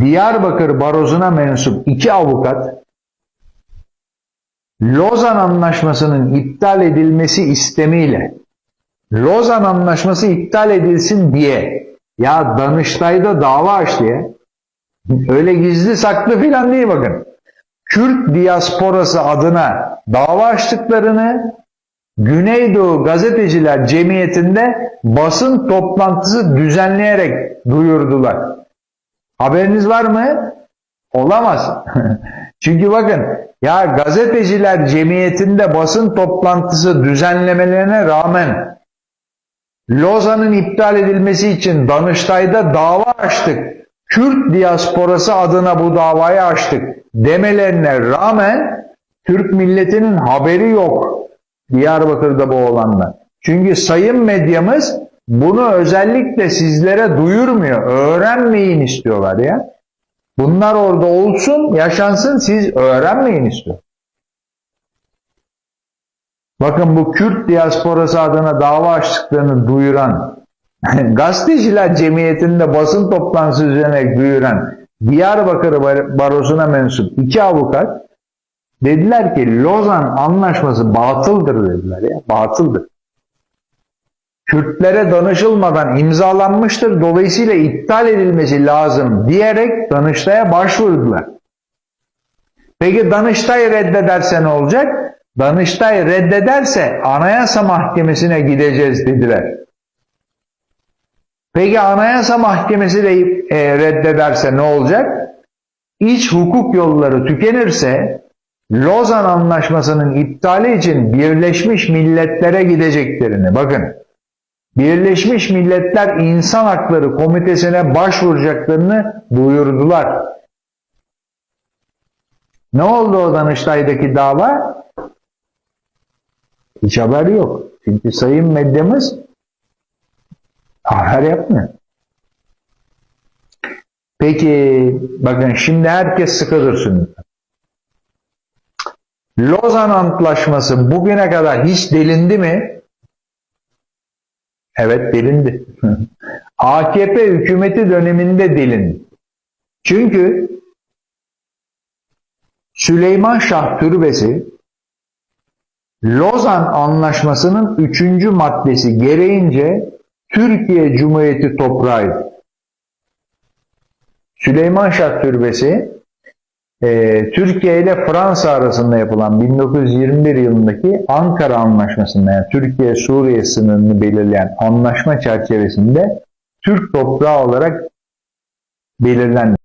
Diyarbakır Barosu'na mensup iki avukat Lozan Anlaşması'nın iptal edilmesi istemiyle Lozan Anlaşması iptal edilsin diye ya Danıştay'da dava açtı ya. Öyle gizli saklı filan değil bakın. Kürt diasporası adına dava açtıklarını Güneydoğu Gazeteciler Cemiyeti'nde basın toplantısı düzenleyerek duyurdular. Haberiniz var mı? Olamaz. Çünkü bakın ya gazeteciler cemiyetinde basın toplantısı düzenlemelerine rağmen Lozan'ın iptal edilmesi için Danıştay'da dava açtık. Kürt diasporası adına bu davayı açtık demelerine rağmen Türk milletinin haberi yok Diyarbakır'da bu olanlar. Çünkü sayın medyamız bunu özellikle sizlere duyurmuyor. Öğrenmeyin istiyorlar ya. Bunlar orada olsun, yaşansın siz öğrenmeyin istiyor. Bakın bu Kürt diasporası adına dava açtıklarını duyuran, gazeteciler cemiyetinde basın toplantısı üzerine duyuran Diyarbakır Bar- Barosu'na mensup iki avukat dediler ki Lozan anlaşması batıldır dediler ya, batıldır. Kürtlere danışılmadan imzalanmıştır. Dolayısıyla iptal edilmesi lazım diyerek Danıştay'a başvurdular. Peki Danıştay reddederse ne olacak? Danıştay reddederse Anayasa Mahkemesi'ne gideceğiz dediler. Peki Anayasa Mahkemesi de e, reddederse ne olacak? İç hukuk yolları tükenirse Lozan Anlaşması'nın iptali için Birleşmiş Milletler'e gideceklerini bakın Birleşmiş Milletler İnsan Hakları Komitesi'ne başvuracaklarını duyurdular. Ne oldu o Danıştay'daki dava? Hiç haber yok. Çünkü sayın medyamız haber yapmıyor. Peki bakın şimdi herkes sıkı dursun. Lozan Antlaşması bugüne kadar hiç delindi mi? Evet delindi. AKP hükümeti döneminde delindi. Çünkü Süleyman Şah Türbesi Lozan Anlaşması'nın üçüncü maddesi gereğince Türkiye Cumhuriyeti toprağıydı. Süleyman Şah Türbesi e, Türkiye ile Fransa arasında yapılan 1921 yılındaki Ankara Anlaşması'nda yani Türkiye-Suriye sınırını belirleyen anlaşma çerçevesinde Türk toprağı olarak belirlendi.